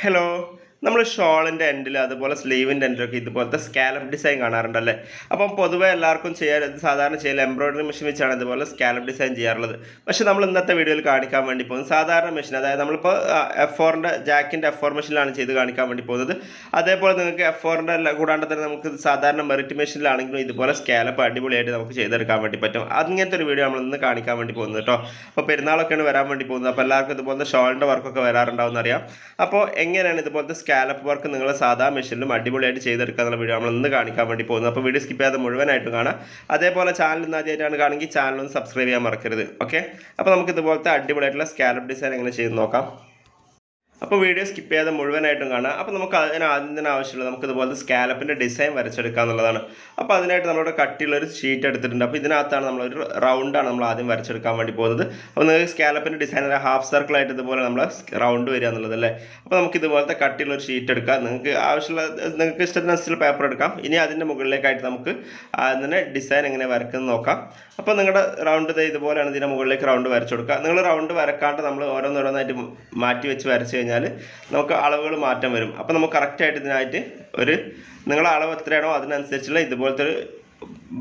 Hello. നമ്മൾ ഷോളിന്റെ എൻഡിൽ അതുപോലെ സ്ലീവിന്റെ എൻഡിലൊക്കെ ഇതുപോലത്തെ സ്കാലപ്പ് ഡിസൈൻ കാണാറുണ്ടല്ലേ? അപ്പം പൊതുവെ എല്ലാവർക്കും ചെയ്യാൻ സാധാരണ ചെയ്യാൻ എംബ്രോയിഡറി മെഷീൻ വെച്ചാണ് ഇതുപോലെ സ്കാലപ്പ് ഡിസൈൻ ചെയ്യാറുള്ളത്. പക്ഷേ നമ്മൾ ഇന്നത്തെ വീഡിയോയിൽ കാണിക്കാൻ വേണ്ടി പോകുന്നത് സാധാരണ മെഷീൻ അതായത് നമ്മളിപ്പോൾ എഫ് ഫോറിന്റെ ജാക്കിന്റെ എഫ് ഫോർ മെഷീനിലാണ് ചെയ്ത് കാണിക്കാൻ വേണ്ടി പോകുന്നത്. അതേപോലെ നിങ്ങൾക്ക് എഫ് ഫോറിന്റെ കൂടാണ്ട് തന്നെ നമുക്ക് സാധാരണ മെറിറ്റ് മെഷീനിലാണെങ്കിലും ഇതുപോലെ സ്കാലപ്പ് അടിപൊളിയായിട്ട് നമുക്ക് ചെയ്തെടുക്കാൻ വേണ്ടി പറ്റും. അങ്ങനത്തെ ഒരു വീഡിയോ നമ്മൾ ഇന്ന് കാണിക്കാൻ വേണ്ടി പോകുന്നത് കേട്ടോ. അപ്പോൾ പെരുന്നാളൊക്കെയാണ് വരാൻ വേണ്ടി പോകുന്നത്. അപ്പോൾ എല്ലാവർക്കും ഇതുപോലത്തെ ഷോളിന്റെ വർക്കൊക്കെ വരാറുണ്ടാവും എന്നറിയാം അപ്പോൾ എങ്ങനെയാണ് ഇതുപോലത്തെ സ്കാലപ്പ് വർക്ക് നിങ്ങൾ സാധാ മെഷീനിലും അടിപൊളിയായിട്ട് ചെയ്തെടുക്കുക എന്നുള്ള വീഡിയോ നമ്മൾ ഇന്ന് കാണിക്കാൻ വേണ്ടി പോകുന്നത് അപ്പോൾ വീഡിയോ സ്കിപ്പ് ചെയ്യാതെ മുഴുവനായിട്ടും കാണാം. അതേപോലെ ചാനൽ ഇന്ന് ആദ്യമായിട്ടാണ് കാണുമെങ്കിൽ ചാനൽ ഒന്ന് സബ്സ്ക്രൈബ് ചെയ്യാൻ മറക്കരുത്. ഓക്കെ അപ്പോൾ നമുക്ക് ഇതുപോലത്തെ അടിപൊളിയായിട്ടുള്ള സ്കാലപ്പ് ഡിസൈൻ എങ്ങനെ ചെയ്ത് നോക്കാം. അപ്പോൾ വീഡിയോ സ്കിപ്പ് ചെയ്യാതെ മുഴുവനായിട്ടും കാണാം. അപ്പോൾ നമുക്ക് അതിന് ആദ്യം തന്നെ ആവശ്യമുള്ളത് നമുക്ക് ഇതുപോലത്തെ സ്കാലപ്പിന്റെ ഡിസൈൻ വരച്ചെടുക്കുക എന്നുള്ളതാണ്. അപ്പോൾ അതിനായിട്ട് നമ്മളുടെ കട്ടിയുള്ള ഒരു ഷീറ്റ് എടുത്തിട്ടുണ്ട്. അപ്പോൾ ഇതിനകത്താണ് നമ്മളൊരു റൗണ്ടാണ് നമ്മൾ ആദ്യം വരച്ചെടുക്കാൻ വേണ്ടി പോകുന്നത്. അപ്പോൾ നിങ്ങൾക്ക് സ്കാലപ്പിന്റെ ഡിസൈൻ ഒരു ഹാഫ് സർക്കിളായിട്ട് ഇതുപോലെ നമ്മൾ റൗണ്ട് വരിക എന്നുള്ളത് അല്ലേ? അപ്പോൾ നമുക്ക് ഇതുപോലത്തെ കട്ടിയുള്ള ഒരു ഷീറ്റ് എടുക്കാം. നിങ്ങൾക്ക് ആവശ്യമുള്ള നിങ്ങൾക്ക് ഇഷ്ടത്തിനനുസരിച്ച് പേപ്പർ എടുക്കാം. ഇനി അതിന്റെ മുകളിലേക്കായിട്ട് നമുക്ക് അതിനെ ഡിസൈൻ എങ്ങനെ വരക്കുന്നത് നോക്കാം. അപ്പോൾ നിങ്ങളുടെ റൗണ്ട് ഇതുപോലെയാണ് ഇതിന്റെ മുകളിലേക്ക് റൗണ്ട് വരച്ചു കൊടുക്കുക. നിങ്ങൾ റൗണ്ട് വരക്കാണ്ട് നമ്മൾ ഓരോന്നോരോന്നായിട്ട് മാറ്റി വെച്ച് വരച്ച് നമുക്ക് അളവുകൾ മാറ്റം വരും. അപ്പോൾ നമുക്ക് കറക്റ്റായിട്ട് ഇതിനായിട്ട് ഒരു നിങ്ങളുടെ അളവ് എത്രയാണോ അതിനനുസരിച്ചുള്ള ഇതുപോലത്തെ ഒരു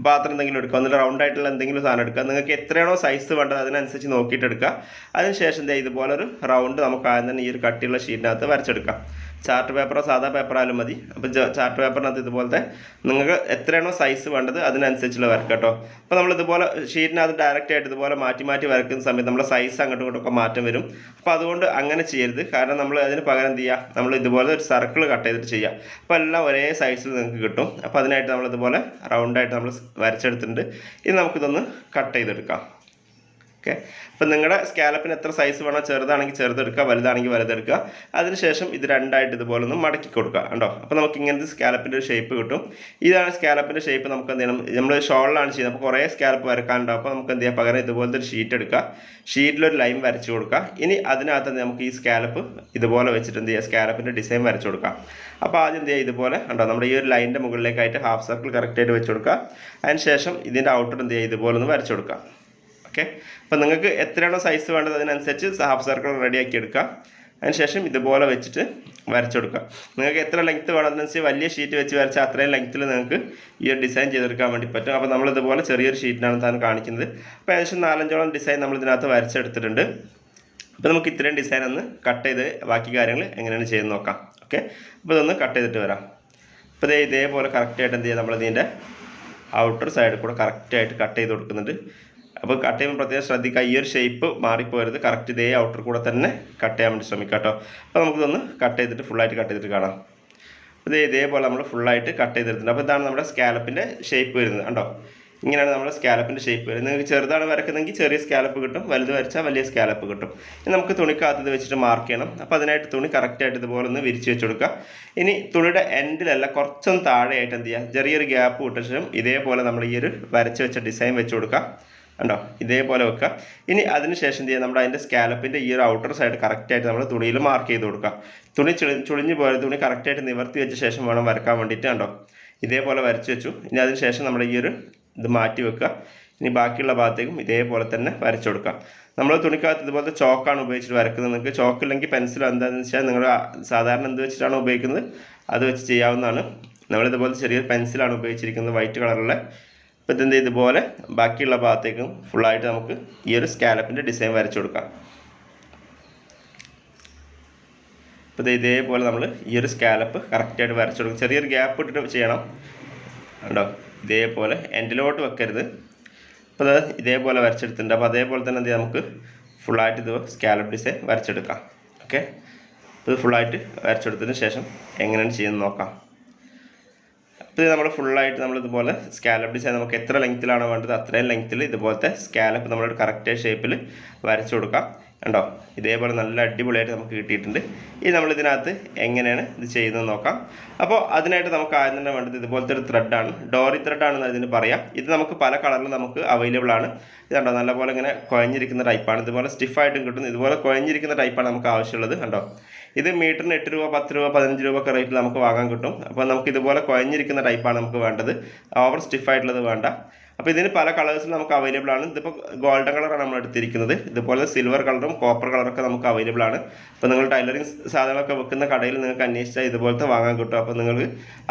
പാത്രം എന്തെങ്കിലും എടുക്കുക. എന്നിട്ട് റൗണ്ട് ആയിട്ടുള്ള എന്തെങ്കിലും സാധനം എടുക്കുക. നിങ്ങൾക്ക് എത്രയാണോ സൈസ് വേണ്ടത് അതിനനുസരിച്ച് നോക്കിയിട്ട് എടുക്കുക. അതിനുശേഷം ദേ ഇതുപോലെ ഒരു റൗണ്ട് നമുക്ക് ആദ്യം തന്നെ ഈ ഒരു കട്ടിയുള്ള ഷീറ്റിനകത്ത് വരച്ചെടുക്കാം. ചാർട്ട് പേപ്പറോ സാധാ പേപ്പറായാലും മതി. അപ്പോൾ ചാർട്ട് പേപ്പറിനകത്ത് ഇതുപോലത്തെ നിങ്ങൾക്ക് എത്രയാണോ സൈസ് വേണ്ടത് അതിനനുസരിച്ചുള്ള വരക്കുക കേട്ടോ അപ്പോൾ നമ്മൾ ഇതുപോലെ ഷീറ്റിനകത്ത് ഡയറക്റ്റ് ആയിട്ട് ഇതുപോലെ മാറ്റി മാറ്റി വരക്കുന്ന സമയത്ത് നമ്മുടെ സൈസ് അങ്ങോട്ടും ഇങ്ങോട്ടൊക്കെ മാറ്റം വരും. അപ്പോൾ അതുകൊണ്ട് അങ്ങനെ ചെയ്യരുത്. കാരണം നമ്മൾ അതിന് പകരം എന്ത് ചെയ്യുക? നമ്മൾ ഇതുപോലെ ഒരു സർക്കിൾ കട്ട് ചെയ്തിട്ട് ചെയ്യുക. അപ്പോൾ എല്ലാം ഒരേ സൈസിൽ നിങ്ങൾക്ക് കിട്ടും. അപ്പോൾ അതിനായിട്ട് നമ്മൾ ഇതുപോലെ റൗണ്ടായിട്ട് നമ്മൾ വരച്ചെടുത്തിട്ടുണ്ട്. ഇനി നമുക്കിതൊന്ന് കട്ട് ചെയ്തെടുക്കാം. ഓക്കെ. അപ്പം നിങ്ങളുടെ സ്കാലപ്പിന് എത്ര സൈസ് വേണോ ചെറുതാണെങ്കിൽ ചെറുതെടുക്കുക വലുതാണെങ്കിൽ വലുതെടുക്കുക. അതിനുശേഷം ഇത് രണ്ടായിട്ട് ഇതുപോലെ ഒന്ന് മടക്കി കൊടുക്കുക കണ്ടോ? അപ്പോൾ നമുക്ക് ഇങ്ങനത്തെ സ്കാലപ്പിന്റെ ഒരു ഷേപ്പ് കിട്ടും. ഇതാണ് സ്കാലപ്പിന്റെ ഷേപ്പ് നമുക്ക് എന്ത് ചെയ്യണം? നമ്മൾ ഷോളിലാണ് ചെയ്യുന്നത്. അപ്പോൾ കുറേ സ്കാലപ്പ് വരക്കാനുണ്ടാവും. അപ്പോൾ നമുക്ക് എന്ത് ചെയ്യാം? പകരം ഇതുപോലത്തെ ഒരു ഷീറ്റ് എടുക്കുക. ഷീറ്റിലൊരു ലൈൻ വരച്ചു കൊടുക്കുക. ഇനി അതിനകത്ത് നമുക്ക് ഈ സ്കാലപ്പ് ഇതുപോലെ വെച്ചിട്ട് എന്ത് ചെയ്യുക സ്കാലപ്പിന്റെ ഡിസൈൻ വരച്ചു കൊടുക്കുക. അപ്പോൾ ആദ്യം എന്ത് ചെയ്യുക? ഇതുപോലെ കണ്ടോ? നമ്മുടെ ഈ ഒരു ലൈനിന്റെ മുകളിലേക്കായിട്ട് ഹാഫ് സർക്കിൾ കറക്റ്റായിട്ട് വെച്ച് കൊടുക്കുക. അതിന് ശേഷം ഇതിന്റെ ഔട്ടർ എന്ത് ചെയ്യുക? ഇതുപോലെ ഒന്ന് വരച്ചു കൊടുക്കുക. ഓക്കെ അപ്പോൾ നിങ്ങൾക്ക് എത്രയാണോ സൈസ് വേണ്ടത് അതിനനുസരിച്ച് ഹാഫ് സർക്കിൾ റെഡിയാക്കി എടുക്കുക അതിനുശേഷം ഇതുപോലെ വെച്ചിട്ട് വരച്ചെടുക്കുക നിങ്ങൾക്ക് എത്ര ലെങ്ത്ത് വേണം അതിനനുസരിച്ച് വലിയ ഷീറ്റ് വെച്ച് വരച്ചാൽ അത്രയും ലെങ്ത്തിൽ നിങ്ങൾക്ക് ഈ ഒരു ഡിസൈൻ ചെയ്തെടുക്കാൻ വേണ്ടി പറ്റും. അപ്പോൾ നമ്മൾ ഇതുപോലെ ചെറിയൊരു ഷീറ്റിനാണ് താൻ കാണിക്കുന്നത്. അപ്പോൾ ഏകദേശം നാലഞ്ചോളം ഡിസൈൻ നമ്മൾ ഇതിനകത്ത് വരച്ചെടുത്തിട്ടുണ്ട്. അപ്പോൾ നമുക്ക് ഇത്രയും ഡിസൈൻ ഒന്ന് കട്ട് ചെയ്ത് ബാക്കി കാര്യങ്ങൾ എങ്ങനെയാണ് ചെയ്ത് നോക്കാം. ഓക്കെ അപ്പോൾ ഇതൊന്ന് കട്ട് ചെയ്തിട്ട് വരാം. അപ്പോൾ ഇതേ ഇതേപോലെ കറക്റ്റായിട്ട് എന്ത് ചെയ്യുക നമ്മളിതിന്റെ ഔട്ടർ സൈഡിൽ കൂടെ കറക്റ്റായിട്ട് കട്ട് ചെയ്ത് കൊടുക്കുന്നുണ്ട്. അപ്പോൾ കട്ട് ചെയ്യുമ്പോൾ പ്രത്യേകം ശ്രദ്ധിക്കുക. ഈ ഒരു ഷേപ്പ് മാറിപ്പോരുത്. കറക്റ്റ് ഇതേ ഔട്ടർ കൂടെ തന്നെ കട്ട് ചെയ്യാൻ വേണ്ടി ശ്രമിക്കുക കേട്ടോ. അപ്പോൾ നമുക്കിതൊന്ന് കട്ട് ചെയ്തിട്ട് ഫുള്ളായിട്ട് കട്ട് ചെയ്തിട്ട് കാണാം. അപ്പോൾ ഇതേപോലെ നമ്മൾ ഫുള്ളായിട്ട് കട്ട് ചെയ്തെടുത്തിട്ടുണ്ട്. അപ്പോൾ ഇതാണ് നമ്മുടെ സ്കാലപ്പിന്റെ ഷേപ്പ് വരുന്നത് കണ്ടോ? ഇങ്ങനെയാണ് നമ്മുടെ സ്കാലപ്പിന്റെ ഷേപ്പ് വരുന്നത്. നിങ്ങൾക്ക് ചെറുതാണ് വരക്കുന്നതെങ്കിൽ ചെറിയ സ്കാലപ്പ് കിട്ടും. വലുത് വരച്ചാൽ വലിയ സ്കാലപ്പ് കിട്ടും. ഇനി നമുക്ക് തുണിക്കകത്ത് ഇത് വെച്ചിട്ട് മാർക്ക് ചെയ്യണം. അപ്പോൾ അതിനായിട്ട് തുണി കറക്റ്റായിട്ട് ഇതുപോലെ ഒന്ന് വിരിച്ച് വെച്ച് കൊടുക്കുക. ഇനി തുണിയുടെ എൻഡിലല്ല കുറച്ചൊന്ന് താഴെയായിട്ട് എന്ത് ചെയ്യുക? ചെറിയൊരു ഗ്യാപ്പ് കിട്ടും ഇതേപോലെ നമ്മൾ ഈ ഒരു വരച്ച് വെച്ച ഡിസൈൻ വെച്ച് കൊടുക്കുക. കണ്ടോ? ഇതേപോലെ വെക്കുക ഇനി അതിന് ശേഷം എന്ത് ചെയ്യുക നമ്മുടെ അതിന്റെ സ്കാലപ്പിന്റെ ഈ ഒരു ഔട്ടർ സൈഡ് കറക്റ്റായിട്ട് നമ്മൾ തുണിയിൽ മാർക്ക് ചെയ്ത് കൊടുക്കുക തുണി ചുളി ചുളിഞ്ഞ് പോയ തുണി കറക്റ്റായിട്ട് നിവർത്തി വെച്ച ശേഷം വേണം വരക്കാൻ വേണ്ടിയിട്ട് കണ്ടോ? ഇതേപോലെ വരച്ച് വെച്ചു. ഇനി അതിന് ശേഷം നമ്മൾ ഈ ഒരു ഇത് മാറ്റി വെക്കുക. ഇനി ബാക്കിയുള്ള ഭാഗത്തേക്കും ഇതേപോലെ തന്നെ വരച്ചു കൊടുക്കുക നമ്മൾ തുണിക്കകത്ത് ഇതുപോലത്തെ ചോക്കാണ് ഉപയോഗിച്ചിട്ട് വരക്കുന്നത്. നിങ്ങൾക്ക് ചോക്കില്ലെങ്കിൽ പെൻസിലോ എന്താണെന്ന് വെച്ചാൽ നിങ്ങൾ സാധാരണ എന്ത് വെച്ചിട്ടാണ് ഉപയോഗിക്കുന്നത്? അത് വെച്ച് ചെയ്യാവുന്നതാണ്. നമ്മളിതുപോലെ ചെറിയൊരു പെൻസിലാണ് ഉപയോഗിച്ചിരിക്കുന്നത്. വൈറ്റ് കളറുള്ള അപ്പോൾ ഇതെന്ത് ഇതുപോലെ ബാക്കിയുള്ള ഭാഗത്തേക്കും ഫുള്ളായിട്ട് നമുക്ക് ഈ ഒരു സ്കാലപ്പിന്റെ ഡിസൈൻ വരച്ചു കൊടുക്കാം. അപ്പോൾ ഇത് ഇതേപോലെ നമ്മൾ ഈ ഒരു സ്കാലപ്പ് കറക്റ്റായിട്ട് വരച്ചു കൊടുക്കും. ചെറിയൊരു ഗ്യാപ്പ് ഇട്ടിട്ട് ചെയ്യണം. കണ്ടോ? ഇതേപോലെ എൻഡിലോട്ട് വെക്കരുത്. അപ്പോൾ അത് ഇതേപോലെ വരച്ചെടുത്തിട്ടുണ്ട്. അപ്പോൾ അതേപോലെ തന്നെ എന്ത് നമുക്ക് ഫുള്ളായിട്ട് ഇത് സ്കാലപ്പ് ഡിസൈൻ വരച്ചെടുക്കാം. ഓക്കെ ഇത് ഫുള്ളായിട്ട് വരച്ചെടുത്തതിന് ശേഷം എങ്ങനെയാണ് ചെയ്യുന്നത് നോക്കാം. ഇത് നമ്മൾ ഫുള്ളായിട്ട് നമ്മൾ ഇതുപോലെ സ്കാലപ്പ് ഡിസൈൻ നമുക്ക് എത്ര ലെങ്ത്തിലാണ് വേണ്ടത് അത്രയും ലെങ്ത്തിൽ ഇതുപോലത്തെ സ്കാലപ്പ് നമ്മളൊരു കറക്റ്റ് ഷേപ്പിൽ വരച്ചു കൊടുക്കാം. കണ്ടോ? ഇതേപോലെ നല്ല അടിപൊളിയായിട്ട് നമുക്ക് കിട്ടിയിട്ടുണ്ട്. ഇനി നമ്മൾ ഇതിനകത്ത് എങ്ങനെയാണ് ഇത് ചെയ്യുന്നത് നോക്കാം. അപ്പോൾ അതിനായിട്ട് നമുക്ക് ആദ്യം തന്നെ വേണ്ടത് ഇതുപോലത്തെ ഒരു ത്രെഡാണ് ഡോറി ത്രെഡാണെന്ന് ഇതിന് പറയാം. ഇത് നമുക്ക് പല കളറിലും നമുക്ക് അവൈലബിൾ ആണ്. ഇത് കണ്ടോ? നല്ലപോലെ ഇങ്ങനെ കുഴഞ്ഞിരിക്കുന്ന ടൈപ്പാണ് ഇതുപോലെ സ്റ്റിഫായിട്ടും കിട്ടും ഇതുപോലെ കുഴഞ്ഞിരിക്കുന്ന ടൈപ്പാണ് നമുക്ക് ആവശ്യമുള്ളത്. കണ്ടോ? ഇത് മീറ്ററിന് എട്ട് രൂപ പത്ത് രൂപ പതിനഞ്ച് രൂപ ഒക്കെ റേറ്റിൽ നമുക്ക് വാങ്ങാൻ കിട്ടും. അപ്പോൾ നമുക്ക് ഇതുപോലെ കുഴഞ്ഞിരിക്കുന്ന ടൈപ്പാണ് നമുക്ക് വേണ്ടത്. ഓവർ സ്റ്റിഫ് സ്റ്റിഫായിട്ടുള്ളത് വേണ്ട. അപ്പോൾ ഇതിന് പല കളേഴ്സിൽ നമുക്ക് അവൈലബിൾ ആണ്. ഇതിപ്പോൾ ഗോൾഡൻ കളറാണ് നമ്മൾ എടുത്തിരിക്കുന്നത്. ഇതുപോലെ സിൽവർ കളറും കോപ്പർ കളറൊക്കെ നമുക്ക് അവൈലബിൾ ആണ്. അപ്പോൾ നിങ്ങൾ ടൈലറിങ് സാധനങ്ങളൊക്കെ വെക്കുന്ന കടയിൽ നിങ്ങൾക്ക് അന്വേഷിച്ചാൽ ഇതുപോലത്തെ വാങ്ങാൻ കിട്ടും. അപ്പോൾ നിങ്ങൾ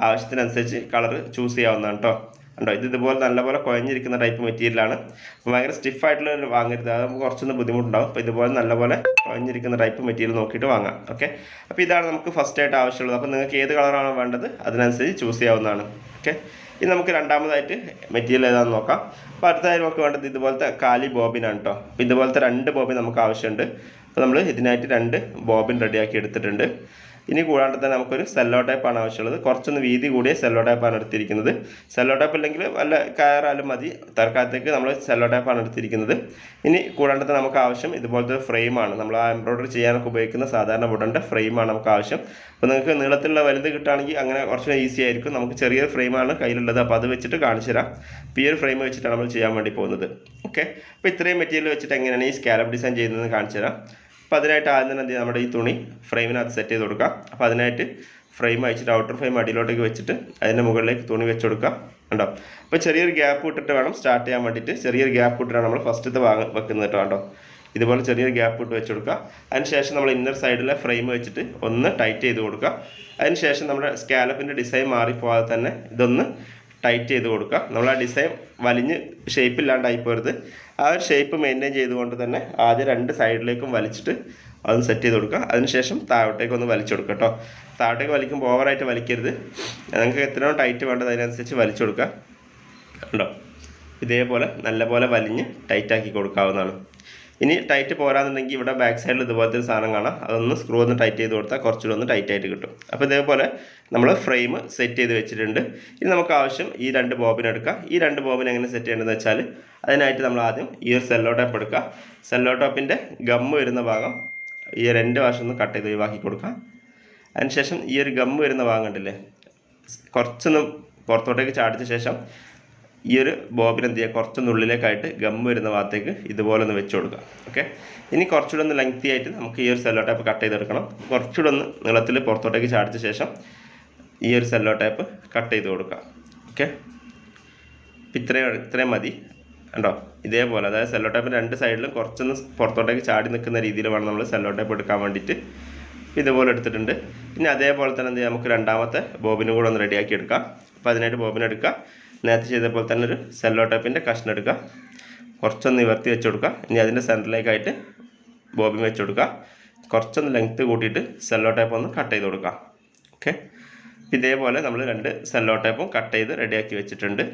ആവശ്യത്തിനനുസരിച്ച് കളർ ചൂസ് ചെയ്യാവുന്നതാണ് കേട്ടോ ഉണ്ടോ ഇത് ഇതുപോലെ നല്ലപോലെ കുഴഞ്ഞിരിക്കുന്ന ടൈപ്പ് മെറ്റീരിയലാണ് അപ്പോൾ ഭയങ്കര സ്റ്റിഫായിട്ടുള്ള വാങ്ങരുത്. അത് നമുക്ക് കുറച്ചൊന്ന് ബുദ്ധിമുട്ടുണ്ടാവും. അപ്പോൾ ഇതുപോലെ നല്ലപോലെ കുഴഞ്ഞിരിക്കുന്ന ടൈപ്പ് മെറ്റീരിയൽ നോക്കിയിട്ട് വാങ്ങാം. ഓക്കെ അപ്പോൾ ഇതാണ് നമുക്ക് ഫസ്റ്റ് ആയിട്ട് ആവശ്യമുള്ളത്. അപ്പോൾ നിങ്ങൾക്ക് ഏത് കളറാണോ വേണ്ടത് അതിനനുസരിച്ച് ചൂസ് ചെയ്യാവുന്നതാണ്. ഓക്കെ ഇനി നമുക്ക് രണ്ടാമതായിട്ട് മെറ്റീരിയൽ ഏതാണെന്ന് നോക്കാം. അപ്പോൾ അടുത്തതായി നമുക്ക് വേണ്ടത് ഇതുപോലത്തെ കാലി ബോബിനാണ് കേട്ടോ അപ്പോൾ ഇതുപോലത്തെ രണ്ട് ബോബിൻ നമുക്ക് ആവശ്യമുണ്ട്. അപ്പോൾ നമ്മൾ ഇതിനായിട്ട് രണ്ട് ബോബിൻ റെഡിയാക്കി എടുത്തിട്ടുണ്ട്. ഇനി കൂടാണ്ട് തന്നെ നമുക്കൊരു സെല്ലോ ടൈപ്പാണ് ആവശ്യമുള്ളത്. കുറച്ചൊന്ന് വീതി കൂടിയ സെല്ലോ ടൈപ്പാണ് എടുത്തിരിക്കുന്നത്. സെല്ലോ ടൈപ്പ് ഇല്ലെങ്കിൽ വല്ല കയറാലും മതി. തൽക്കാലത്തേക്ക് നമ്മൾ സെല്ലോ ടൈപ്പാണ് എടുത്തിരിക്കുന്നത്. ഇനി കൂടാണ്ട് തന്നെ നമുക്ക് ആവശ്യം ഇതുപോലത്തെ ഫ്രെയിമാണ് നമ്മൾ ആ എംബ്രോയ്ഡറി ചെയ്യാനൊക്കെ ഉപയോഗിക്കുന്ന സാധാരണ വുഡന്റെ ഫ്രെയിമാണ് നമുക്ക് ആവശ്യം. അപ്പോൾ നിങ്ങൾക്ക് നീളത്തിലുള്ള വലുത് കിട്ടുകയാണെങ്കിൽ അങ്ങനെ കുറച്ച് ഈസി ആയിരിക്കും. നമുക്ക് ചെറിയ ഫ്രെയിമാണ് കയ്യിലുള്ളത്. അപ്പോൾ അത് വെച്ചിട്ട് കാണിച്ചു തരാം. ഈ ഒരു ഫ്രെയിം വെച്ചിട്ടാണ് നമ്മൾ ചെയ്യാൻ വേണ്ടി പോകുന്നത്. ഓക്കെ അപ്പോൾ ഇത്രയും മെറ്റീരിയൽ വെച്ചിട്ട് എങ്ങനെയാണ് ഈ സ്കാലപ്പ് ഡിസൈൻ ചെയ്യുന്നതെന്ന് കാണിച്ചു തരാം. അപ്പോൾ അതിനായിട്ട് ആദ്യം തന്നെ എന്ത് ചെയ്യുക നമ്മുടെ ഈ തുണി ഫ്രെയിമിനകത്ത് സെറ്റ് ചെയ്ത് കൊടുക്കാം. അപ്പോൾ അതിനായിട്ട് ഫ്രെയിം അയച്ചിട്ട് ഔട്ടർ ഫ്രെയിം അടിയിലോട്ടേക്ക് വെച്ചിട്ട് അതിന്റെ മുകളിലേക്ക് തുണി വെച്ച് കൊടുക്കുക ഉണ്ടോ അപ്പോൾ ചെറിയൊരു ഗ്യാപ്പ് ഇട്ടിട്ട് വേണം സ്റ്റാർട്ട് ചെയ്യാൻ വേണ്ടിയിട്ട്. ചെറിയൊരു ഗ്യാപ്പ് ഇട്ടിട്ടാണ് നമ്മൾ ഫസ്റ്റത്തെ വാങ്ങ വെക്കുന്നത് കേട്ടോ. ഇതുപോലെ ചെറിയൊരു ഗ്യാപ്പ് ഇട്ട് വെച്ച് കൊടുക്കുക. അതിനുശേഷം നമ്മൾ ഇന്നർ സൈഡിലെ ഫ്രെയിം വെച്ചിട്ട് ഒന്ന് ടൈറ്റ് ചെയ്ത് കൊടുക്കുക. അതിനുശേഷം നമ്മുടെ സ്കാലപ്പിന്റെ ഡിസൈൻ മാറിപ്പോകാതെ തന്നെ ഇതൊന്ന് ടൈറ്റ് ചെയ്ത് കൊടുക്കുക. നമ്മൾ ആ ഡിസൈൻ വലിഞ്ഞ് ഷേപ്പില്ലാണ്ടായി പോരുത്. ആ ഒരു ഷേപ്പ് മെയിന്റെയിൻ ചെയ്തുകൊണ്ട് തന്നെ ആദ്യം രണ്ട് സൈഡിലേക്കും വലിച്ചിട്ട് അതൊന്ന് സെറ്റ് ചെയ്ത് കൊടുക്കുക. അതിനുശേഷം താഴോട്ടേക്ക് ഒന്ന് വലിച്ചു കൊടുക്കുക കേട്ടോ. താഴോട്ടേക്ക് വലിക്കുമ്പോൾ ഓവറായിട്ട് വലിക്കരുത്. നിങ്ങൾക്ക് എത്രയോ ടൈറ്റ് വേണ്ടത് അതിനനുസരിച്ച് വലിച്ചു കൊടുക്കുക. ഉണ്ടോ ഇതേപോലെ നല്ലപോലെ വലിഞ്ഞ് ടൈറ്റാക്കി കൊടുക്കാവുന്നതാണ്. ഇനി ടൈറ്റ് പോരാന്നുണ്ടെങ്കിൽ ഇവിടെ ബാക്ക് സൈഡിൽ ഇതുപോലത്തെ ഒരു സാധനം കാണാം. അതൊന്ന് സ്ക്രൂ ഒന്ന് ടൈറ്റ് ചെയ്ത് കൊടുത്താൽ കുറച്ചുകൂടെ ഒന്ന് ടൈറ്റ് ആയിട്ട് കിട്ടും. അപ്പോൾ ഇതേപോലെ നമ്മൾ ഫ്രെയിം സെറ്റ് ചെയ്ത് വെച്ചിട്ടുണ്ട്. ഇനി നമുക്ക് ആവശ്യം ഈ രണ്ട് ബോബിൻ എടുക്കുക ഈ രണ്ട് ബോബിൻ എങ്ങനെ സെറ്റ് ചെയ്യേണ്ടതെന്ന് വെച്ചാൽ അതിനായിട്ട് നമ്മൾ ആദ്യം ഈ ഒരു സെല്ലോ ടോപ്പ് എടുക്കുക സെല്ലോ ടോപ്പിന്റെ ഗമ്മ് വരുന്ന ഭാഗം ഈ രണ്ട് വശം ഒന്ന് കട്ട് ചെയ്ത് ഒഴിവാക്കി കൊടുക്കുക അതിനുശേഷം ഈ ഒരു ഗം വരുന്ന ഭാഗം കണ്ടില്ലേ? കുറച്ചൊന്ന് പുറത്തോട്ടേക്ക് ചാടിച്ച ശേഷം ഈ ഒരു ബോബിന് എന്ത് ചെയ്യുക? കുറച്ചൊന്ന് ഉള്ളിലേക്കായിട്ട് ഗം വരുന്ന ഭാഗത്തേക്ക് ഇതുപോലെ ഒന്ന് വെച്ച് കൊടുക്കുക. ഓക്കെ ഇനി കുറച്ചുകൂടെ ഒന്ന് ലെങ്തി ആയിട്ട് നമുക്ക് ഈ ഒരു സെല്ലോ ടൈപ്പ് കട്ട് ചെയ്തെടുക്കണം. കുറച്ചുകൂടെ ഒന്ന് നീളത്തിൽ പുറത്തോട്ടേക്ക് ചാടിച്ച ശേഷം ഈ ഒരു സെല്ലോ ടൈപ്പ് കട്ട് ചെയ്ത് കൊടുക്കുക. ഓക്കെ ഇത്രയും ഇത്രയും മതി. കണ്ടോ? ഇതേപോലെ. അതായത് സെല്ലോ ടൈപ്പ് രണ്ട് സൈഡിലും കുറച്ചൊന്ന് പുറത്തോട്ടേക്ക് ചാടി നിൽക്കുന്ന രീതിയിൽ വേണം നമ്മൾ സെല്ലോ ടൈപ്പ് എടുക്കാൻ വേണ്ടിയിട്ട്. ഇതുപോലെ എടുത്തിട്ടുണ്ട്. പിന്നെ അതേപോലെ തന്നെ എന്ത് നമുക്ക് രണ്ടാമത്തെ ബോബിനും കൂടെ ഒന്ന് റെഡിയാക്കി എടുക്കാം. അപ്പോൾ അതിനായിട്ട് ബോബിൻ എടുക്കുക. നേരത്തെ ചെയ്ത പോലെ തന്നെ ഒരു സെല്ലോ ടൈപ്പിന്റെ കഷ്ണം എടുക്കുക. കുറച്ചൊന്ന് നിവർത്തി വെച്ച് കൊടുക്കുക ഇനി അതിന്റെ സെന്ററിലേക്കായിട്ട് ബോബിൻ വെച്ച് കൊടുക്കുക കുറച്ചൊന്ന് ലെങ്ത്ത് കൂട്ടിയിട്ട് സെല്ലോ ടൈപ്പ് ഒന്ന് കട്ട് ചെയ്ത് കൊടുക്കുക. ഓക്കെ ഇതേപോലെ നമ്മൾ രണ്ട് സെല്ലോ ടൈപ്പും കട്ട് ചെയ്ത് റെഡിയാക്കി വെച്ചിട്ടുണ്ട്.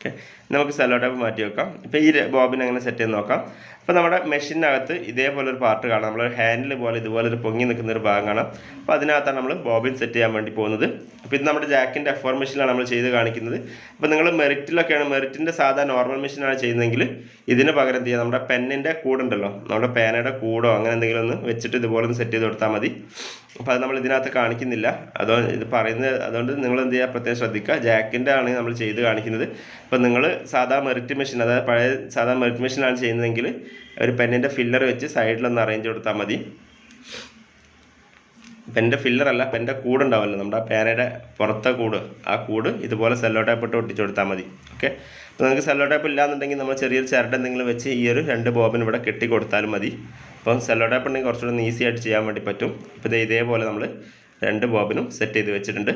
ഓക്കെ നമുക്ക് സെല്ലോ മാറ്റി വെക്കാം. ഇപ്പോൾ ഈ ബോബിൻ എങ്ങനെ സെറ്റ് ചെയ്ത് നോക്കാം. അപ്പോൾ നമ്മുടെ മെഷീനകത്ത് ഇതേപോലെ ഒരു പാർട്ട് കാണാം. നമ്മൾ ഹാൻഡിൽ പോലെ ഇതുപോലെ ഒരു പൊങ്ങി നിൽക്കുന്ന ഒരു ഭാഗം കാണാം. അപ്പോൾ അതിനകത്താണ് നമ്മൾ ബോബിൻ സെറ്റ് ചെയ്യാൻ വേണ്ടി പോകുന്നത്. അപ്പോൾ ഇത് നമ്മുടെ ജാക്കിന്റെ എഫോർ മെഷീനാണ് നമ്മൾ ചെയ്ത് കാണിക്കുന്നത്. അപ്പോൾ നിങ്ങൾ മെറിറ്റിലൊക്കെയാണ് മെറിറ്റിന്റെ സാധാ നോർമൽ മെഷീനാണ് ചെയ്യുന്നതെങ്കിൽ ഇതിന് പകരം എന്ത് ചെയ്യുക നമ്മുടെ പെന്നിന്റെ കൂടുണ്ടല്ലോ നമ്മുടെ പേനയുടെ കൂടോ അങ്ങനെ എന്തെങ്കിലും ഒന്ന് വെച്ചിട്ട് ഇതുപോലെ ഒന്ന് സെറ്റ് ചെയ്ത് കൊടുത്താൽ മതി. അപ്പോൾ അത് നമ്മൾ ഇതിനകത്ത് കാണിക്കുന്നില്ല. അതോ ഇത് പറയുന്നത് അതുകൊണ്ട് നിങ്ങൾ എന്ത് ചെയ്യുക? പ്രത്യേകം ശ്രദ്ധിക്കുക. ജാക്കിന്റെ ആണ് നമ്മൾ ചെയ്ത് കാണിക്കുന്നത്. അപ്പോൾ നിങ്ങൾ സാധാ മെറിറ്റ് മെഷീൻ അതായത് പഴയ സാധാ മെറിറ്റ് മെഷീനാണ് ചെയ്യുന്നതെങ്കിൽ ഒരു പെന്നിന്റെ ഫില്ലർ വെച്ച് സൈഡിലൊന്ന് അറേഞ്ച് കൊടുത്താൽ മതി. പെന്റെ ഫില്ലറല്ല പെന്റെ കൂട് ഉണ്ടാവുമല്ലോ നമ്മുടെ ആ പേനയുടെ പുറത്തെ കൂട്. ആ കൂട് ഇതുപോലെ സെല്ലോ ടൈപ്പ് ഇട്ട് ഒട്ടിച്ച് കൊടുത്താൽ മതി. ഓക്കെ അപ്പോൾ നിങ്ങൾക്ക് സെല്ലോ ടൈപ്പ് ഇല്ലാന്നുണ്ടെങ്കിൽ നമ്മൾ ചെറിയൊരു ചരട് എന്തെങ്കിലും വെച്ച് ഈ ഒരു രണ്ട് ബോബിന് ഇവിടെ കെട്ടി കൊടുത്താലും മതി. അപ്പം സെല്ലോ ടൈപ്പ് ഉണ്ടെങ്കിൽ കുറച്ചുകൂടി ഈസി ആയിട്ട് ചെയ്യാൻ വേണ്ടി പറ്റും. അപ്പോൾ ഇതേപോലെ നമ്മൾ രണ്ട് ബോബിനും സെറ്റ് ചെയ്ത് വെച്ചിട്ടുണ്ട്.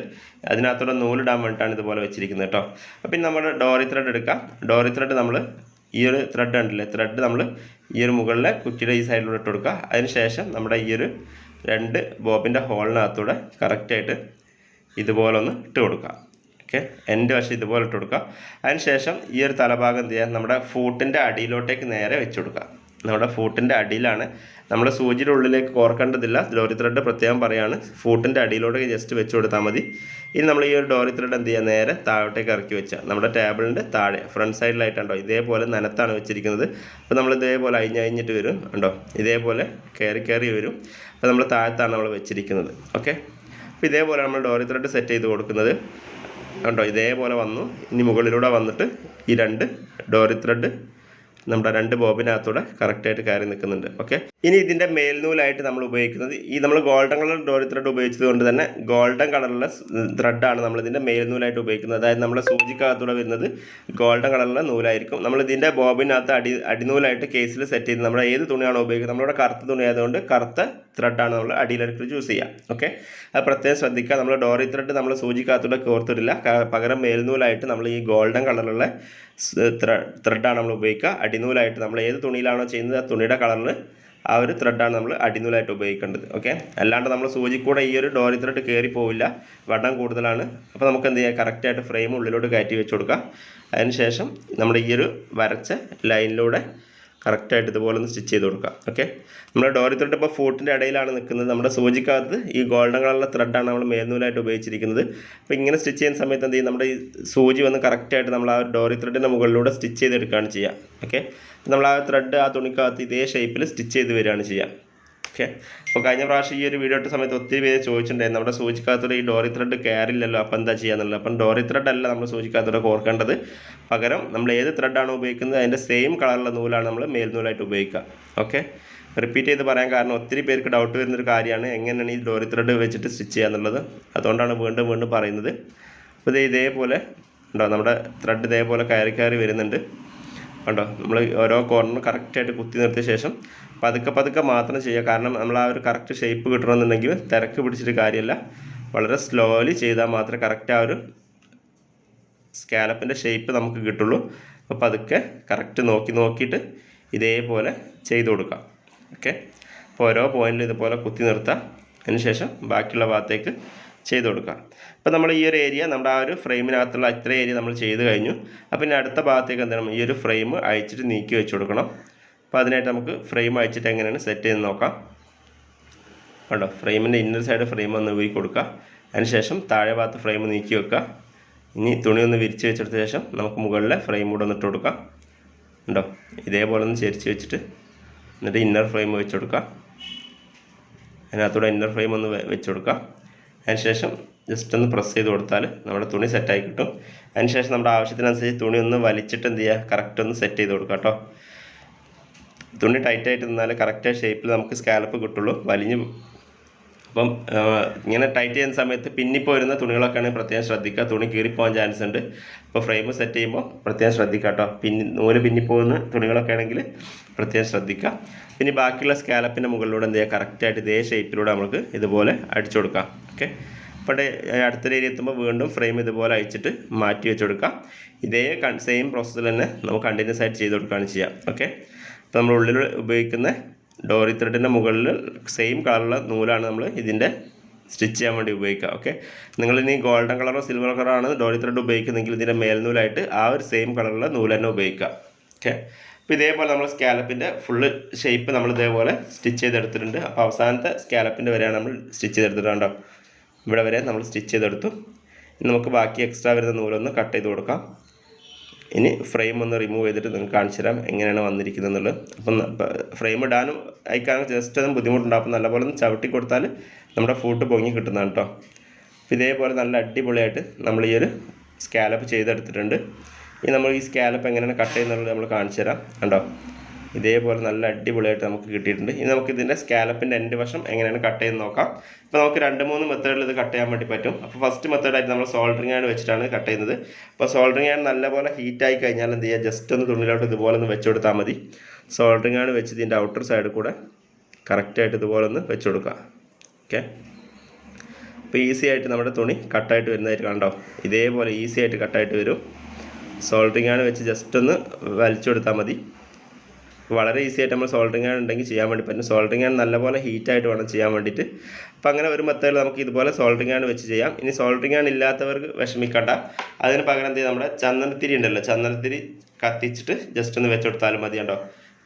അതിനകത്തൂടെ നൂലിടാൻ വേണ്ടിയിട്ടാണ് ഇതുപോലെ വെച്ചിരിക്കുന്നത് കേട്ടോ. അപ്പം ഇനി നമ്മൾ ഡോറി ത്രെഡ് എടുക്കാം. ഡോറി ത്രെഡ് നമ്മൾ ഈ ഒരു ത്രെഡ് ഉണ്ടല്ലേ ത്രെഡ് നമ്മൾ ഈ ഒരു മുകളിലെ കുറ്റിയുടെ ഈ സൈഡിലൂടെ ഇട്ട് കൊടുക്കുക. അതിനുശേഷം നമ്മുടെ ഈ ഒരു രണ്ട് ബോബിന്റെ ഹോളിനകത്തൂടെ കറക്റ്റായിട്ട് ഇതുപോലെ ഒന്ന് ഇട്ട് കൊടുക്കുക. ഓക്കെ എന്റെ വശം ഇതുപോലെ ഇട്ട് കൊടുക്കുക. അതിനുശേഷം ഈ ഒരു തലഭാഗം എന്ത് ചെയ്യുക? നമ്മുടെ ഫൂട്ടിന്റെ അടിയിലോട്ടേക്ക് നേരെ വെച്ച് കൊടുക്കുക. നമ്മുടെ ഫൂട്ടിന്റെ അടിയിലാണ്. നമ്മുടെ സൂചിയുടെ ഉള്ളിലേക്ക് കോർക്കേണ്ടതില്ല ഡോറി ത്രെഡ് പ്രത്യേകം പറയാണ്. ഫൂട്ടിന്റെ അടിയിലോട്ട് ജസ്റ്റ് വെച്ച് കൊടുത്താൽ മതി. ഇനി നമ്മൾ ഈ ഒരു ഡോറി ത്രെഡ് എന്ത് ചെയ്യുക നേരെ താഴോട്ടേക്ക് ഇറക്കി വെച്ചാൽ നമ്മുടെ ടേബിളിന്റെ താഴെ ഫ്രണ്ട് സൈഡിലായിട്ടുണ്ടോ ഇതേപോലെ നനത്താണ് വെച്ചിരിക്കുന്നത്. അപ്പോൾ നമ്മൾ ഇതേപോലെ അഴിഞ്ഞഴിഞ്ഞിട്ട് വരും. ഉണ്ടോ ഇതേപോലെ കയറി കയറി വരും. അപ്പോൾ നമ്മൾ താഴത്താണ് നമ്മൾ വെച്ചിരിക്കുന്നത്. ഓക്കെ അപ്പോൾ ഇതേപോലെ നമ്മൾ ഡോറി ത്രെഡ് സെറ്റ് ചെയ്ത് കൊടുക്കുന്നത്. കണ്ടോ? ഇതേപോലെ വന്നു. ഇനി മുകളിലൂടെ വന്നിട്ട് ഈ രണ്ട് ഡോറി ത്രെഡ് നമ്മുടെ രണ്ട് ബോബിനകത്തൂടെ കറക്റ്റായിട്ട് കയറി നിൽക്കുന്നുണ്ട്. ഓക്കെ ഇനി ഇതിന്റെ മേൽനൂലായിട്ട് നമ്മൾ ഉപയോഗിക്കുന്നത് ഈ നമ്മൾ ഗോൾഡൻ കളർ ഡോറി ത്രെഡ് ഉപയോഗിച്ചത് കൊണ്ട് തന്നെ ഗോൾഡൻ കളറിലെ ത്രെഡാണ് നമ്മൾ ഇതിന്റെ മേൽനൂലായിട്ട് ഉപയോഗിക്കുന്നത്. അതായത് നമ്മുടെ സൂചിക്കകത്തൂടെ വരുന്നത് ഗോൾഡൻ കളറിലെ നൂലായിരിക്കും. നമ്മൾ ഇതിന്റെ ബോബിനകത്ത് അടി അടിനൂലായിട്ട് കേസിൽ സെറ്റ് ചെയ്ത് നമ്മുടെ ഏത് തുണിയാണോ ഉപയോഗിക്കുന്നത്? നമ്മളിവിടെ കറുത്ത തുണി ആയതുകൊണ്ട് കറുത്ത ത്രെഡാണ് നമ്മൾ അടിയിലെടുത്ത് ചൂസ് ചെയ്യുക ഓക്കെ അത് പ്രത്യേകം ശ്രദ്ധിക്കുക. നമ്മൾ ഡോറി ത്രെഡ് നമ്മൾ സൂചിക്കകത്തൂടെ കോർത്തിട്ടില്ല ക- പകരം മേൽനൂലായിട്ട് നമ്മൾ ഈ ഗോൾഡൻ കളറിലുള്ള ത്രെഡാണ് നമ്മൾ ഉപയോഗിക്കുക. അടിനൂലായിട്ട് നമ്മൾ ഏത് തുണിയിലാണോ ചെയ്യുന്നത് ആ തുണിയുടെ കളറിൽ ആ ഒരു ത്രെഡാണ് നമ്മൾ അടിനൂലായിട്ട് ഉപയോഗിക്കേണ്ടത്. ഓക്കെ അല്ലാണ്ട് നമ്മൾ സൂചിക്കൂടെ ഈ ഒരു ഡോറി ത്രെഡ് കയറി പോവില്ല. വണ്ണം കൂടുതലാണ്. അപ്പോൾ നമുക്ക് എന്ത് ചെയ്യാം? കറക്റ്റായിട്ട് ഫ്രെയിം ഉള്ളിലോട്ട് കയറ്റി വെച്ച് കൊടുക്കുക അതിനുശേഷം നമ്മുടെ ഈ ഒരു വരച്ച ലൈനിലൂടെ കറക്റ്റായിട്ട് ഇതുപോലെ ഒന്ന് സ്റ്റിച്ച് ചെയ്ത് കൊടുക്കുക ഓക്കെ നമ്മുടെ ഡോറി ത്രെഡ് ഇപ്പോൾ ഫോട്ടിന്റെ ഇടയിലാണ് നിൽക്കുന്നത്. നമ്മുടെ സൂചിക്കകത്ത് ഈ ഗോൾഡൻ കളറിലെ ത്രെഡാണ് നമ്മൾ മേൽനൂലായിട്ട് ഉപയോഗിച്ചിരിക്കുന്നത്. അപ്പോൾ ഇങ്ങനെ സ്റ്റിച്ച് ചെയ്യുന്ന സമയത്ത് എന്ത് നമ്മുടെ ഈ സൂചി വന്ന് കറക്റ്റായിട്ട് നമ്മൾ ആ ഡോറി ത്രെഡിന്റെ മുകളിലൂടെ സ്റ്റിച്ച് ചെയ്തെടുക്കുകയാണ് ചെയ്യുക. ഓക്കെ നമ്മൾ ആ ത്രെഡ് ആ തുണിക്കകത്ത് ഇതേ ഷേപ്പിൽ സ്റ്റിച്ച് ചെയ്ത് വരികയാണ് ചെയ്യുക. ഓക്കെ അപ്പോൾ കഴിഞ്ഞ പ്രാവശ്യം ഈ ഒരു വീഡിയോ ഇട്ട സമയത്ത് ഒത്തിരി പേര് ചോദിച്ചിട്ടുണ്ടായിരുന്നു നമ്മുടെ സൂചിക്കകത്തൂടെ ഈ ഡോറി ത്രെഡ് കയറില്ലല്ലോ അപ്പോൾ എന്താ ചെയ്യാന്നുള്ളത്? അപ്പം ഡോറി ത്രെഡ് അല്ല നമ്മൾ സൂചിക്കകത്തൂടെ കോർക്കേണ്ടത്. പകരം നമ്മൾ ഏത് ത്രെഡാണോ ഉപയോഗിക്കുന്നത് അതിന്റെ സെയിം കളറുള്ള നൂലാണ് നമ്മൾ മേൽനൂലായിട്ട് ഉപയോഗിക്കുക. ഓക്കെ റിപ്പീറ്റ് ചെയ്ത് പറയാൻ കാരണം ഒത്തിരി പേർക്ക് ഡൗട്ട് വരുന്നൊരു കാര്യമാണ്. എങ്ങനെയാണ് ഈ ഡോറി ത്രെഡ് വെച്ചിട്ട് സ്റ്റിച്ച് ചെയ്യുക എന്നുള്ളത്? അതുകൊണ്ടാണ് വീണ്ടും വീണ്ടും പറയുന്നത്. അപ്പോൾ ഇത് ഇതേപോലെ ഉണ്ടോ നമ്മുടെ ത്രെഡ് ഇതേപോലെ കയറി കയറി വരുന്നുണ്ട്. കണ്ടോ? നമ്മൾ ഓരോ കോർണർ കറക്റ്റായിട്ട് കുത്തി നിർത്തിയ ശേഷം പതുക്കെ പതുക്കെ മാത്രം ചെയ്യുക. കാരണം നമ്മൾ ആ ഒരു കറക്റ്റ് ഷേപ്പ് കിട്ടണമെന്നുണ്ടെങ്കിൽ തിരക്ക് പിടിച്ചിട്ട് കാര്യമല്ല. വളരെ സ്ലോലി ചെയ്താൽ മാത്രമേ കറക്റ്റ് ആ ഒരു സ്കാലപ്പിന്റെ ഷേപ്പ് നമുക്ക് കിട്ടുള്ളൂ. അപ്പോൾ അതൊക്കെ കറക്റ്റ് നോക്കി നോക്കിയിട്ട് ഇതേപോലെ ചെയ്ത് കൊടുക്കാം. ഓക്കെ അപ്പോൾ ഓരോ പോയിന്റിൽ ഇതുപോലെ കുത്തി നിർത്താം. അതിനുശേഷം ബാക്കിയുള്ള ഭാഗത്തേക്ക് ചെയ്ത് കൊടുക്കാം. അപ്പോൾ നമ്മൾ ഈ ഒരു ഏരിയ നമ്മുടെ ആ ഒരു ഫ്രെയിമിനകത്തുള്ള ഇത്ര ഏരിയ നമ്മൾ ചെയ്ത് കഴിഞ്ഞു. അപ്പോൾ പിന്നെ അടുത്ത ഭാഗത്തേക്ക് എന്താണ്? ഈ ഒരു ഫ്രെയിം അയച്ചിട്ട് നീക്കി വെച്ച് കൊടുക്കണം. അപ്പോൾ അതിനായിട്ട് നമുക്ക് ഫ്രെയിം അയച്ചിട്ട് എങ്ങനെയാണ് സെറ്റ് ചെയ്ത് നോക്കാം. കണ്ടോ? ഫ്രെയിമിന്റെ ഇന്നർ സൈഡ് ഫ്രെയിം ഒന്ന് ഊരി കൊടുക്കുക. അതിനുശേഷം താഴെ ഭാഗത്ത് ഫ്രെയിം നീക്കി വെക്കുക. ഇനി തുണി ഒന്ന് വിരിച്ച് വെച്ചെടുത്ത ശേഷം നമുക്ക് മുകളിലെ ഫ്രെയിം കൂടെ ഒന്ന് ഇട്ട് കൊടുക്കാം. ഉണ്ടോ ഇതേപോലെ ഒന്ന് ചരിച്ച് വെച്ചിട്ട് എന്നിട്ട് ഇന്നർ ഫ്രെയിം വെച്ച് കൊടുക്കാം. അതിനകത്തൂടെ ഇന്നർ ഫ്രെയിം ഒന്ന് വെച്ച് കൊടുക്കാം. അതിനുശേഷം ജസ്റ്റ് ഒന്ന് പ്രസ് ചെയ്ത് കൊടുത്താൽ നമ്മുടെ തുണി സെറ്റായി കിട്ടും. അതിനുശേഷം നമ്മുടെ ആവശ്യത്തിനനുസരിച്ച് തുണി ഒന്ന് വലിച്ചിട്ട് എന്ത് ചെയ്യുക കറക്റ്റ് ഒന്ന് സെറ്റ് ചെയ്ത് കൊടുക്കുക കേട്ടോ. തുണി ടൈറ്റായിട്ട് നിന്നാൽ കറക്റ്റ് ഷേപ്പിൽ നമുക്ക് സ്കാലപ്പ് കിട്ടുള്ളൂ. വലിഞ്ഞ് അപ്പം ഇങ്ങനെ ടൈറ്റ് ചെയ്യുന്ന സമയത്ത് പിന്നിപ്പോരുന്ന തുണികളൊക്കെ ആണെങ്കിൽ പ്രത്യേകം ശ്രദ്ധിക്കുക. തുണി കീറിപ്പോകാൻ ചാൻസ് ഉണ്ട്. അപ്പോൾ ഫ്രെയിം സെറ്റ് ചെയ്യുമ്പോൾ പ്രത്യേകം ശ്രദ്ധിക്കുക കേട്ടോ. പിന്നി നൂൽ പിന്നിപ്പോകുന്ന തുണികളൊക്കെ ആണെങ്കിൽ പ്രത്യേകം ശ്രദ്ധിക്കുക. പിന്നെ ബാക്കിയുള്ള സ്കാലപ്പിന്റെ മുകളിലൂടെ എന്ത് ചെയ്യുക? കറക്റ്റായിട്ട് ഇതേ ഷേപ്പിലൂടെ നമുക്ക് ഇതുപോലെ അടിച്ചു കൊടുക്കാം. ഓക്കെ അപ്പോൾ അടുത്ത ഏരിയ എത്തുമ്പോൾ വീണ്ടും ഫ്രെയിം ഇതുപോലെ അയച്ചിട്ട് മാറ്റി വെച്ച് കൊടുക്കാം. ഇതേ സെയിം പ്രോസസ്സിൽ തന്നെ നമുക്ക് കണ്ടിന്യൂസ് ആയിട്ട് ചെയ്ത് കൊടുക്കുകയാണ് ചെയ്യുക. ഓക്കെ അപ്പോൾ നമ്മൾ ഉള്ളിൽ ഉപയോഗിക്കുന്ന ഡോറി ത്രെഡിന്റെ മുകളിൽ സെയിം കളറുള്ള നൂലാണ് നമ്മൾ ഇതിന്റെ സ്റ്റിച്ച് ചെയ്യാൻ വേണ്ടി ഉപയോഗിക്കുക ഓക്കെ നിങ്ങൾ ഇനി ഗോൾഡൻ കളറോ സിൽവർ കളറോ ആണ് ഡോറി ത്രെഡ് ഉപയോഗിക്കുന്നെങ്കിൽ ഇതിന്റെ മേൽനൂലായിട്ട് ആ ഒരു സെയിം കളറുള്ള നൂൽ തന്നെ ഉപയോഗിക്കുക ഓക്കെ അപ്പോൾ ഇതേപോലെ നമ്മൾ സ്കാലപ്പിന്റെ ഫുള്ള് ഷേപ്പ് നമ്മൾ ഇതേപോലെ സ്റ്റിച്ച് ചെയ്തെടുത്തിട്ടുണ്ട്. അപ്പോൾ അവസാനത്തെ സ്കാലപ്പിന്റെ വരെയാണ് നമ്മൾ സ്റ്റിച്ച് ചെയ്തെടുത്തിട്ട് കണ്ടോ? ഇവിടെ വരെ നമ്മൾ സ്റ്റിച്ച് ചെയ്തെടുത്തു. നമുക്ക് ബാക്കി എക്സ്ട്രാ വരുന്ന നൂലൊന്ന് കട്ട് ചെയ്ത് കൊടുക്കാം. ഇനി ഫ്രെയിം ഒന്ന് റിമൂവ് ചെയ്തിട്ട് നിങ്ങൾക്ക് കാണിച്ചു തരാം എങ്ങനെയാണ് വന്നിരിക്കുന്നത് എന്നുള്ളത് അപ്പം ഫ്രെയിം ഇടാനും അയക്കാനും ജസ്റ്റ് അതും ബുദ്ധിമുട്ടുണ്ടാകും അപ്പം നല്ലപോലെ ഒന്ന് ചവിട്ടി കൊടുത്താൽ നമ്മുടെ ഫുഡ് പൊങ്ങി കിട്ടുന്നതാണ് കേട്ടോ ഇതേപോലെ നല്ല അടിപൊളിയായിട്ട് നമ്മൾ ഈ ഒരു സ്കാലപ്പ് ചെയ്തെടുത്തിട്ടുണ്ട്. ഇനി നമ്മൾ ഈ സ്കാലപ്പ് എങ്ങനെയാണ് കട്ട് ചെയ്യുന്നത് നമ്മൾ കാണിച്ചു തരാം. കണ്ടോ? ഇതേപോലെ നല്ല അടിപൊളിയായിട്ട് നമുക്ക് കിട്ടിയിട്ടുണ്ട്. ഇനി നമുക്ക് ഇതിന്റെ സ്കാലപ്പിന്റെ എന്റെ വശം എങ്ങനെയാണ് കട്ട് ചെയ്ത് നോക്കാം. ഇപ്പോൾ നമുക്ക് രണ്ട് മൂന്ന് മെത്തേഡിൽ ഇത് കട്ട് ചെയ്യാൻ വേണ്ടി പറ്റും. അപ്പോൾ ഫസ്റ്റ് മെത്തേഡായിട്ട് നമ്മൾ സോൾഡറിങ് ആണ് വെച്ചിട്ടാണ് കട്ട് ചെയ്യുന്നത്. അപ്പോൾ സോൾഡറിങ് ആണ് നല്ലപോലെ ഹീറ്റ് ആയി കഴിഞ്ഞാൽ എന്ത് ചെയ്യുക? ജസ്റ്റ് ഒന്ന് തുണിയിലോട്ട് ഇതുപോലെ ഒന്ന് വെച്ച് കൊടുത്താൽ മതി. സോൾഡറിങ് ആണ് വെച്ച് ഇതിന്റെ ഔട്ടർ സൈഡിൽ കൂടെ കറക്റ്റായിട്ട് ഇതുപോലെ ഒന്ന് വെച്ച് കൊടുക്കുക. ഓക്കെ അപ്പോൾ ഈസി ആയിട്ട് നമ്മുടെ തുണി കട്ടായിട്ട് വരുന്നതായിട്ട് കണ്ടോ? ഇതേപോലെ ഈസി ആയിട്ട് കട്ടായിട്ട് വരും. സോൾഡറിങ് ആണ് വെച്ച് ജസ്റ്റ് ഒന്ന് വലിച്ചു കൊടുത്താൽ മതി. വളരെ ഈസി ആയിട്ട് നമ്മൾ സോൾഡറിങ് ഉണ്ടെങ്കിൽ ചെയ്യാൻ വേണ്ടി പറ്റും. സോൾഡറിങ് ആണ് നല്ലപോലെ ഹീറ്റായിട്ട് വേണം ചെയ്യാൻ വേണ്ടിയിട്ട്. അപ്പോൾ അങ്ങനെ ഒരു മെത്തേഡിൽ നമുക്ക് ഇതുപോലെ സോൾഡറിങ് ആണ് വെച്ച് ചെയ്യാം. ഇനി സോൾഡറിങ് ആണ് ഇല്ലാത്തവർക്ക് വിഷമിക്കണ്ട. അതിന് പകരം എന്ത് നമ്മുടെ ചന്ദനത്തിരി ഉണ്ടല്ലോ. ചന്ദനത്തിരി കത്തിച്ചിട്ട് ജസ്റ്റ് ഒന്ന് വെച്ച് കൊടുത്താലും മതി കണ്ടോ?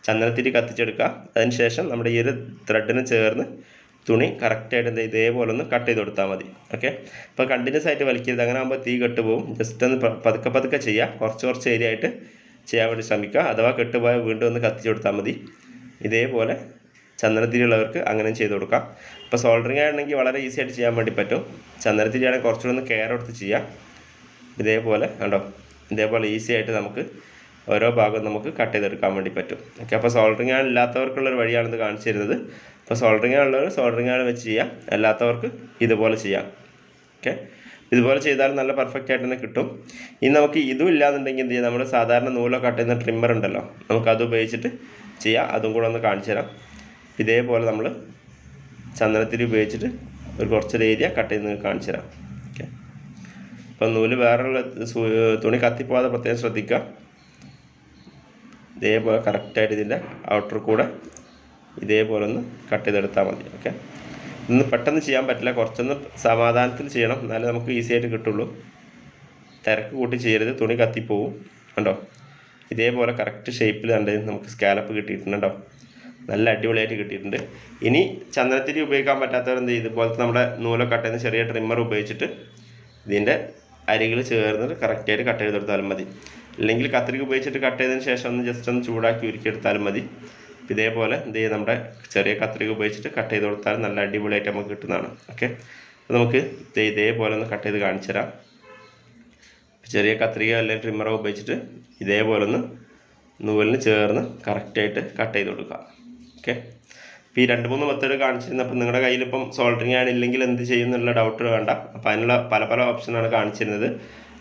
ചന്ദനത്തിരി കത്തിച്ചെടുക്കുക. അതിനുശേഷം നമ്മുടെ ഈ ഒരു ത്രെഡിന് ചേർന്ന് തുണി കറക്റ്റായിട്ട് എന്താ ഇതേപോലെ ഒന്ന് കട്ട് ചെയ്ത് കൊടുത്താൽ മതി. ഓക്കെ അപ്പോൾ കണ്ടിന്യൂസ് ആയിട്ട് വലിക്കരുത്. അങ്ങനെ ആകുമ്പോൾ തീ കെട്ടുപോകും. ജസ്റ്റ് ഒന്ന് പതുക്കെ പതുക്കെ ചെയ്യുക കുറച്ച് കുറച്ച് ഏരിയ ആയിട്ട് ചെയ്യാൻ വേണ്ടി ശ്രമിക്കുക. അഥവാ കെട്ടുപോയാൽ വീണ്ടും ഒന്ന് കത്തിച്ചു കൊടുത്താൽ മതി. ഇതേപോലെ ചന്ദനത്തിരിയുള്ളവർക്ക് അങ്ങനെ ചെയ്ത് കൊടുക്കാം. ഇപ്പോൾ സോൾഡറിങ് ആണെങ്കിൽ വളരെ ഈസി ആയിട്ട് ചെയ്യാൻ വേണ്ടി പറ്റും. ചന്ദനത്തിരി ആണെങ്കിൽ കുറച്ചുകൂടെ ഒന്ന് കെയർ എടുത്ത് ചെയ്യാം. ഇതേപോലെ കണ്ടോ? ഇതേപോലെ ഈസി ആയിട്ട് നമുക്ക് ഓരോ ഭാഗവും നമുക്ക് കട്ട് ചെയ്തെടുക്കാൻ വേണ്ടി പറ്റും. ഓക്കെ അപ്പോൾ സോൾഡറിങ് ആണ് ഇല്ലാത്തവർക്കുള്ളൊരു വഴിയാണ് ഇത് കാണിച്ചു തരുന്നത്. അപ്പോൾ സോൾഡറിങ് ആണുള്ളവർ സോൾഡറിങ് ആണ് വെച്ച് ചെയ്യാം. അല്ലാത്തവർക്ക് ഇതുപോലെ ചെയ്യാം. ഓക്കെ ഇതുപോലെ ചെയ്താൽ നല്ല പെർഫെക്റ്റ് ആയിട്ട് തന്നെ കിട്ടും. ഇനി നമുക്ക് ഇതും ഇല്ലാന്നുണ്ടെങ്കിൽ എന്ത് ചെയ്യാം? നമ്മൾ സാധാരണ നൂലൊക്കെ ചെയ്യുന്ന ട്രിമ്മർ ഉണ്ടല്ലോ. നമുക്ക് അത് ഉപയോഗിച്ചിട്ട് ചെയ്യാം. അതും കൂടെ ഒന്ന് കാണിച്ചു തരാം. ഇതേപോലെ നമ്മൾ ചന്ദനത്തിരി ഉപയോഗിച്ചിട്ട് ഒരു കുറച്ചൊരു ഏരിയ കട്ട് ചെയ്ത് കാണിച്ചു തരാം. ഓക്കെ അപ്പം നൂൽ വേറെയുള്ള തുണി കത്തിപ്പോകാതെ പ്രത്യേകം ശ്രദ്ധിക്കുക. ഇതേപോലെ കറക്റ്റായിട്ട് ഇതിന്റെ ഔട്ടർ കൂടെ ഇതേപോലെ ഒന്ന് കട്ട് ചെയ്തെടുത്താൽ മതി. ഓക്കെ ഇന്ന് പെട്ടെന്ന് ചെയ്യാൻ പറ്റില്ല. കുറച്ചൊന്ന് സമാധാനത്തിൽ ചെയ്യണം. എന്നാലേ നമുക്ക് ഈസി ആയിട്ട് കിട്ടുള്ളൂ. തിരക്ക് കൂട്ടി ചെയ്യരുത്. തുണി കത്തിപ്പോവും. കണ്ടോ? ഇതേപോലെ കറക്റ്റ് ഷേപ്പിൽ കണ്ട് നമുക്ക് സ്കാലപ്പ് കിട്ടിയിട്ടുണ്ട് കേട്ടോ നല്ല അടിപൊളിയായിട്ട് കിട്ടിയിട്ടുണ്ട്. ഇനി ചന്ദനത്തിരി ഉപയോഗിക്കാൻ പറ്റാത്തവരെന്ത് ഇതുപോലത്തെ നമ്മുടെ നൂലൊക്കെ കട്ട് ചെയ്യുന്ന ചെറിയ ട്രിമ്മർ ഉപയോഗിച്ചിട്ട് ഇതിന്റെ അരികൾ ചേർന്നിട്ട് കറക്റ്റായിട്ട് കട്ട് ചെയ്തെടുത്താലും മതി. അല്ലെങ്കിൽ കത്രിക ഉപയോഗിച്ചിട്ട് കട്ട് ചെയ്തതിന് ശേഷം ഒന്ന് ജസ്റ്റ് ഒന്ന് ചൂടാക്കി ഉരുക്കിയെടുത്താലും മതി. ഇതേപോലെ എന്ത് ചെയ്യുക നമ്മുടെ ചെറിയ കത്രിക ഉപയോഗിച്ചിട്ട് കട്ട് ചെയ്ത് കൊടുത്താൽ നല്ല അടിപൊളിയായിട്ട് നമുക്ക് കിട്ടുന്നതാണ്. ഓക്കെ അപ്പോൾ നമുക്ക് ഇതേപോലെ ഒന്ന് കട്ട് ചെയ്ത് കാണിച്ചു തരാം. ചെറിയ കത്രിക അല്ലെങ്കിൽ ട്രിമ്മറോ ഉപയോഗിച്ചിട്ട് ഇതേപോലെ ഒന്ന് നൂലിന് ചേർന്ന് കറക്റ്റായിട്ട് കട്ട് ചെയ്ത് കൊടുക്കുക. ഓക്കെ ഇപ്പോൾ ഈ രണ്ട് മൂന്ന് മെത്തേഡ് കാണിച്ചിരുന്നപ്പോൾ നിങ്ങളുടെ കയ്യിലിപ്പം സോൾഡറിങ് ആണ് ഇല്ലെങ്കിൽ എന്ത് ചെയ്യും എന്നുള്ള ഡൗട്ട് വേണ്ട. അപ്പോൾ അതിനുള്ള പല പല ഓപ്ഷനാണ് കാണിച്ചിരുന്നത്.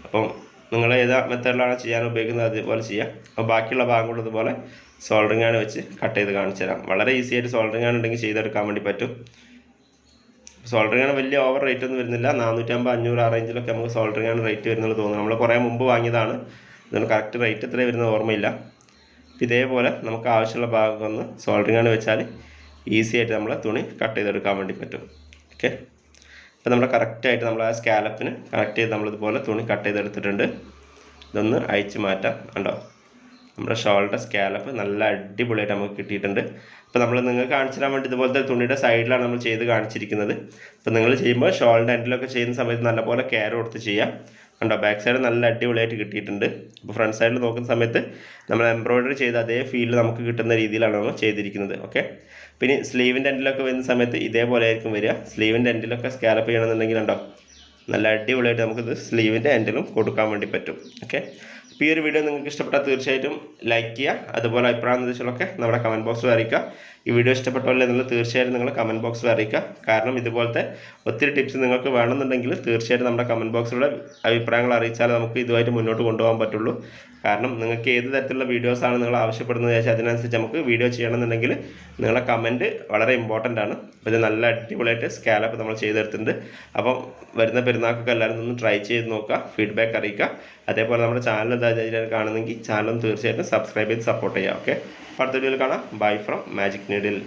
അപ്പം നിങ്ങൾ ഏതാ മെത്തേഡിലാണ് ചെയ്യാൻ ഉപയോഗിക്കുന്നത്? അതുപോലെ ചെയ്യാം. അപ്പോൾ ബാക്കിയുള്ള ഭാഗം കൂടെ ഇതുപോലെ സോൾഡറിങ് ആണ് വെച്ച് കട്ട് ചെയ്ത് കാണിച്ചു തരാം. വളരെ ഈസി ആയിട്ട് സോൾഡറിങ് ആണ് ഉണ്ടെങ്കിൽ ചെയ്തെടുക്കാൻ വേണ്ടി പറ്റും. സോൾഡറിങ് ആണ് വലിയ ഓവർ റേറ്റ് ഒന്നും വരുന്നില്ല. നാനൂറ്റമ്പത് അഞ്ഞൂറ് ആ റേഞ്ചിലൊക്കെ നമുക്ക് സോൾഡറിങ് ആണ് റേറ്റ് വരുന്നത് തോന്നുന്നു നമ്മൾ കുറേ മുമ്പ് വാങ്ങിയതാണ്. ഇതൊന്നും കറക്റ്റ് റേറ്റ് എത്ര വരുന്നത് ഓർമ്മയില്ല. ഇതേപോലെ നമുക്ക് ആവശ്യമുള്ള ഭാഗം ഒന്ന് സോൾഡറിങ് ആണ് വെച്ചാൽ ഈസി ആയിട്ട് നമ്മൾ തുണി കട്ട് ചെയ്തെടുക്കാൻ വേണ്ടി പറ്റും. ഓക്കെ അപ്പോൾ നമ്മൾ കറക്റ്റായിട്ട് നമ്മൾ ആ സ്കാലപ്പിന് കറക്റ്റ് ചെയ്ത് നമ്മളിതുപോലെ തുണി കട്ട് ചെയ്തെടുത്തിട്ടുണ്ട്. ഇതൊന്ന് അയച്ച് മാറ്റാം. കണ്ടോ? നമ്മുടെ ഷോളിന്റെ സ്കാലപ്പ് നല്ല അടിപൊളിയായിട്ട് നമുക്ക് കിട്ടിയിട്ടുണ്ട്. അപ്പോൾ നമ്മൾ നിങ്ങൾക്ക് കാണിച്ചു തരാൻ വേണ്ടി ഇതുപോലത്തെ തുണിയുടെ സൈഡിലാണ് നമ്മൾ ചെയ്ത് കാണിച്ചിരിക്കുന്നത്. അപ്പോൾ നിങ്ങൾ ചെയ്യുമ്പോൾ ഷോളിന്റെ എൻഡിലൊക്കെ ചെയ്യുന്ന സമയത്ത് നല്ലപോലെ കെയർ കൊടുത്ത് ചെയ്യാം. കണ്ടോ ബാക്ക് സൈഡ് നല്ല അടിപൊളിയായിട്ട് കിട്ടിയിട്ടുണ്ട്. അപ്പോൾ ഫ്രണ്ട് സൈഡിൽ നോക്കുന്ന സമയത്ത് നമ്മൾ എംബ്രോയിഡറി ചെയ്ത അതേ ഫീൽഡ് നമുക്ക് കിട്ടുന്ന രീതിയിലാണ് നമ്മൾ ചെയ്തിരിക്കുന്നത്. ഓക്കെ പിന്നെ സ്ലീവിന്റെ എൻഡിലൊക്കെ വരുന്ന സമയത്ത് ഇതേപോലെ ആയിരിക്കും വരിക. സ്ലീവിന്റെ എൻഡിലൊക്കെ സ്കാലപ്പ് ചെയ്യണമെന്നുണ്ടെങ്കിൽ ഉണ്ടോ നല്ല അടിപൊളിയായിട്ട് നമുക്കിത് സ്ലീവിന്റെ എൻഡിലും കൊടുക്കാൻ വേണ്ടി പറ്റും. ഓക്കെ ഈ ഒരു വീഡിയോ നിങ്ങൾക്ക് ഇഷ്ടപ്പെട്ടാൽ തീർച്ചയായിട്ടും ലൈക്ക് ചെയ്യുക. അതുപോലെ അഭിപ്രായ നിർദ്ദേശങ്ങളൊക്കെ നമ്മുടെ കമന്റ് ബോക്സിൽ അറിയിക്കുക. ഈ വീഡിയോ ഇഷ്ടപ്പെട്ടല്ലേ എന്നുള്ളത് തീർച്ചയായിട്ടും നിങ്ങൾ കമന്റ് ബോക്സിൽ അറിയിക്കുക. കാരണം ഇതുപോലത്തെ ഒത്തിരി ടിപ്സ് നിങ്ങൾക്ക് വേണമെന്നുണ്ടെങ്കിൽ തീർച്ചയായിട്ടും നമ്മുടെ കമന്റ് ബോക്സിലൂടെ അഭിപ്രായങ്ങൾ അറിയിച്ചാൽ നമുക്ക് ഇതുമായിട്ട് മുന്നോട്ട് കൊണ്ടുപോകാൻ പറ്റുള്ളൂ. കാരണം നിങ്ങൾക്ക് ഏത് തരത്തിലുള്ള വീഡിയോസാണ് നിങ്ങൾ ആവശ്യപ്പെടുന്നത് വെച്ചാൽ അതിനനുസരിച്ച് നമുക്ക് വീഡിയോ ചെയ്യണമെന്നുണ്ടെങ്കിൽ നിങ്ങളുടെ കമന്റ് വളരെ ഇമ്പോർട്ടന്റ് ആണ്. അപ്പോൾ ഇത് നല്ല അടിപൊളിയായിട്ട് സ്കാലപ്പ് നമ്മൾ ചെയ്തെടുത്തിട്ടുണ്ട്. അപ്പം വരുന്ന പെരുന്നാൾക്കൊക്കെ എല്ലാവരും ഒന്ന് ട്രൈ ചെയ്ത് നോക്കുക ഫീഡ്ബാക്ക് അറിയിക്കുക. അതേപോലെ നമ്മുടെ ചാനൽ എന്താ കാണുന്നെങ്കിൽ ചാനൽ തീർച്ചയായിട്ടും സബ്സ്ക്രൈബ് ചെയ്ത് സപ്പോർട്ട് ചെയ്യുക ഓക്കെ അടുത്ത വീഡിയോയിൽ കാണാം. Bye from magic needle